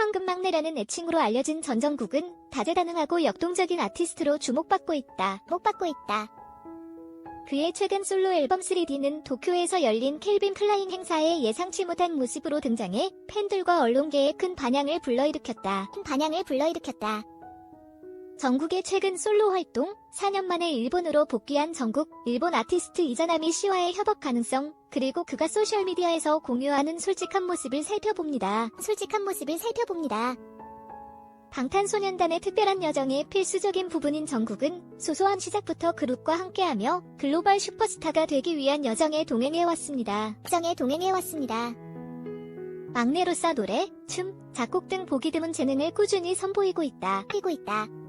황금막내라는 애칭으로 알려진 전정국은 다재다능하고 역동적인 아티스트로 주목받고 있다. 주목받고 있다. 그의 최근 솔로 앨범 3D는 도쿄에서 열린 켈빈 클라인 행사에 예상치 못한 모습으로 등장해 팬들과 언론계에 큰 반향을 불러일으켰다. 큰 반향을 불러일으켰다. 정국의 최근 솔로 활동, 4년 만에 일본으로 복귀한 정국, 일본 아티스트 이자나미 씨와의 협업 가능성, 그리고 그가 소셜미디어에서 공유하는 솔직한 모습을 살펴봅니다. 솔직한 모습을 살펴봅니다. 방탄소년단의 특별한 여정의 필수적인 부분인 정국은 소소한 시작부터 그룹과 함께하며 글로벌 슈퍼스타가 되기 위한 여정에 동행해왔습니다. 정에 동행해왔습니다. 막내로서 노래, 춤, 작곡 등 보기 드문 재능을 꾸준히 선보이고 있다. 뛰고 있다.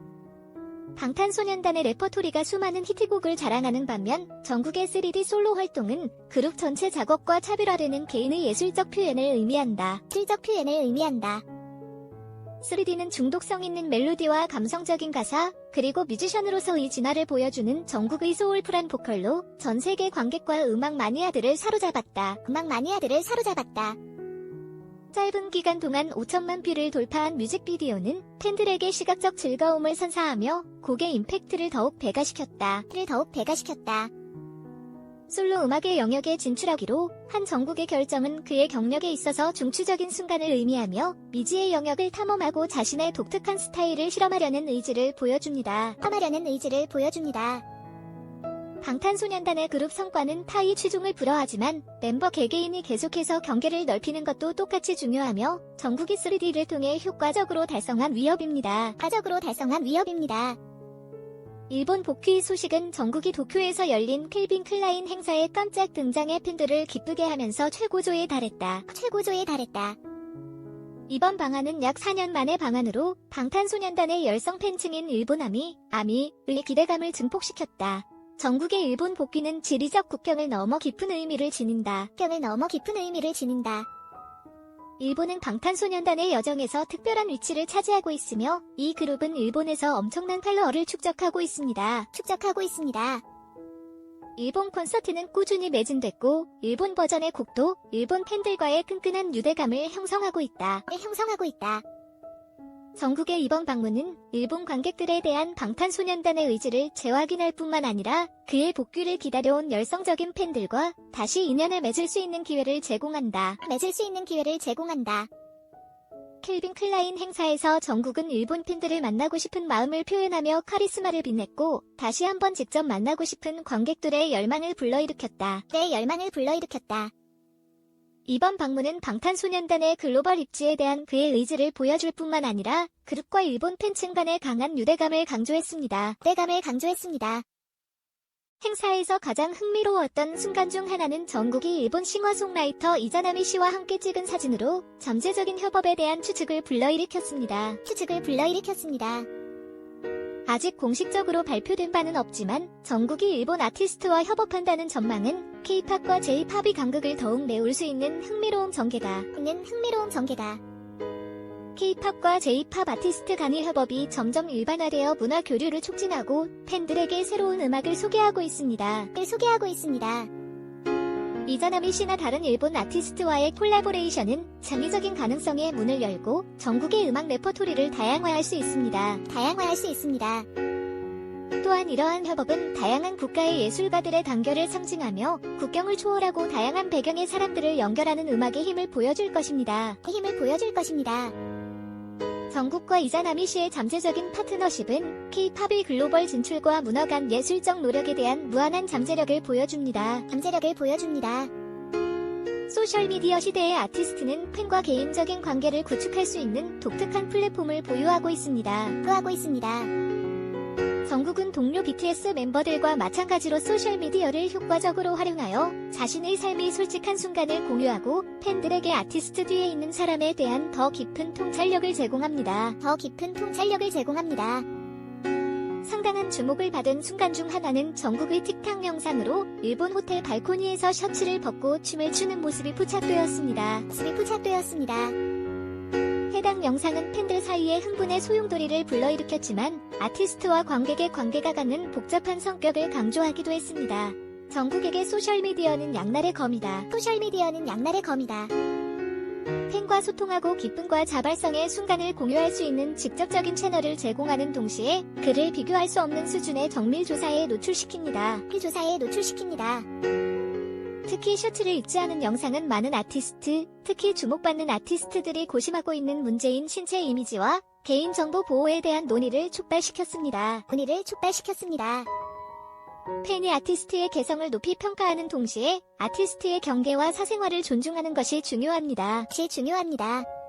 방탄소년단의 레퍼토리가 수많은 히트곡을 자랑하는 반면 정국의 3D 솔로 활동은 그룹 전체 작업과 차별화되는 개인의 예술적 표현을 의미한다. 실적 표현을 의미한다. 3D는 중독성 있는 멜로디와 감성적인 가사, 그리고 뮤지션으로서의 진화를 보여주는 정국의 소울풀한 보컬로 전 세계 관객과 음악 마니아들을 사로잡았다. 음악 마니아들을 사로잡았다. 짧은 기간 동안 5천만 뷰를 돌파한 뮤직비디오는 팬들에게 시각적 즐거움을 선사하며 곡의 임팩트를 더욱 배가시켰다. 를 더욱 배가시켰다. 솔로 음악의 영역에 진출하기로 한 정국의 결정은 그의 경력에 있어서 중추적인 순간을 의미하며 미지의 영역을 탐험하고 자신의 독특한 스타일을 실험하려는 의지를 보여줍니다. 험하려는 의지를 보여줍니다. 방탄소년단의 그룹 성과는 타의 취중을 불허하지만 멤버 개개인이 계속해서 경계를 넓히는 것도 똑같이 중요하며 정국이 3D를 통해 효과적으로 달성한 위협입니다. 가적으로 달성한 위협입니다. 일본 복귀 소식은 전국이 도쿄에서 열린 켈빈 클라인 행사에 깜짝 등장해 팬들을 기쁘게 하면서 최고조에 달했다. 최고조에 달했다. 이번 방안은 약 4년 만의 방안으로 방탄소년단의 열성 팬층인 일본아미, 아미의 기대감을 증폭시켰다. 전국의 일본 복귀는 지리적 국경을 넘어 깊은 의미를 지닌다. 경을 넘어 깊은 의미를 지닌다. 일본은 방탄소년단의 여정에서 특별한 위치를 차지하고 있으며 이 그룹은 일본에서 엄청난 팔로워를 축적하고 있습니다. 축적하고 있습니다. 일본 콘서트는 꾸준히 매진됐고 일본 버전의 곡도 일본 팬들과의 끈끈한 유대감을 형성하고 있다. 를 형성하고 있다. 전국의 이번 방문은 일본 관객들에 대한 방탄소년단의 의지를 재확인할 뿐만 아니라 그의 복귀를 기다려온 열성적인 팬들과 다시 인연을 맺을 수 있는 기회를 제공한다. 맺을 수 있는 기회를 제공한다. 켈빈 클라인 행사에서 전국은 일본 팬들을 만나고 싶은 마음을 표현하며 카리스마를 빛냈고 다시 한번 직접 만나고 싶은 관객들의 열망을 불러일으켰다. 내 열망을 불러일으켰다. 이번 방문은 방탄소년단의 글로벌 입지에 대한 그의 의지를 보여줄 뿐만 아니라 그룹과 일본 팬층 간의 강한 유대감을 강조했습니다. 때감을 강조했습니다. 행사에서 가장 흥미로웠던 순간 중 하나는 전국이 일본 싱어송라이터 이자나미 씨와 함께 찍은 사진으로 잠재적인 협업에 대한 추측을 불러일으켰습니다. 추측을 불러일으켰습니다. 아직 공식적으로 발표된 바는 없지만 전국이 일본 아티스트와 협업한다는 전망은 K-팝과 J-팝이 간극을 더욱 메울 수 있는 흥미로운 전개다. 있는 흥미로운 전개다. K-팝과 J-팝 아티스트 간의 협업이 점점 일반화되어 문화 교류를 촉진하고 팬들에게 새로운 음악을 소개하고 있습니다. 를 소개하고 있습니다. 이자나미 씨나 다른 일본 아티스트와의 콜라보레이션은 창의적인 가능성에 문을 열고 전국의 음악 레퍼토리를 다양화할 수 있습니다. 다양화할 수 있습니다. 또한 이러한 협업은 다양한 국가의 예술가들의 단결을 상징하며 국경을 초월하고 다양한 배경의 사람들을 연결하는 음악의 힘을 보여줄 것입니다. 힘을 보여줄 것입니다. 전국과 이자나미 씨의 잠재적인 파트너십은 K-팝의 글로벌 진출과 문화 간 예술적 노력에 대한 무한한 잠재력을 보여줍니다. 잠재력을 보여줍니다. 소셜미디어 시대의 아티스트는 팬과 개인적인 관계를 구축할 수 있는 독특한 플랫폼을 보유하고 있습니다. 구하고 있습니다. 전국은 동료 BTS 멤버들과 마찬가지로 소셜미디어를 효과적으로 활용하여 자신의 삶의 솔직한 순간을 공유하고 팬들에게 아티스트 뒤에 있는 사람에 대한 더 깊은 통찰력을 제공합니다. 더 깊은 통찰력을 제공합니다. 상당한 주목을 받은 순간 중 하나는 전국의 틱탁 영상으로 일본 호텔 발코니에서 셔츠를 벗고 춤을 추는 모습이 포착되었습니다. 모습이 포착되었습니다. 해당 영상은 팬들 사이에 흥분의 소용돌이를 불러일으켰지만 아티스트와 관객의 관계가 갖는 복잡한 성격을 강조하기도 했습니다. 전국에게 소셜미디어는 양날의 검이다. 소셜미디어는 양날의 검이다. 팬과 소통하고 기쁨과 자발성의 순간을 공유할 수 있는 직접적인 채널을 제공하는 동시에 그를 비교할 수 없는 수준의 정밀 조사에 노출시킵니다. 그 조사에 노출시킵니다. 특히 셔츠를 입지 않은 영상은 많은 아티스트, 특히 주목받는 아티스트들이 고심하고 있는 문제인 신체 이미지와 개인정보 보호에 대한 논의를 촉발시켰습니다. 문의를 촉발시켰습니다. 팬이 아티스트의 개성을 높이 평가하는 동시에 아티스트의 경계와 사생활을 존중하는 것이 중요합니다. 역시 중요합니다.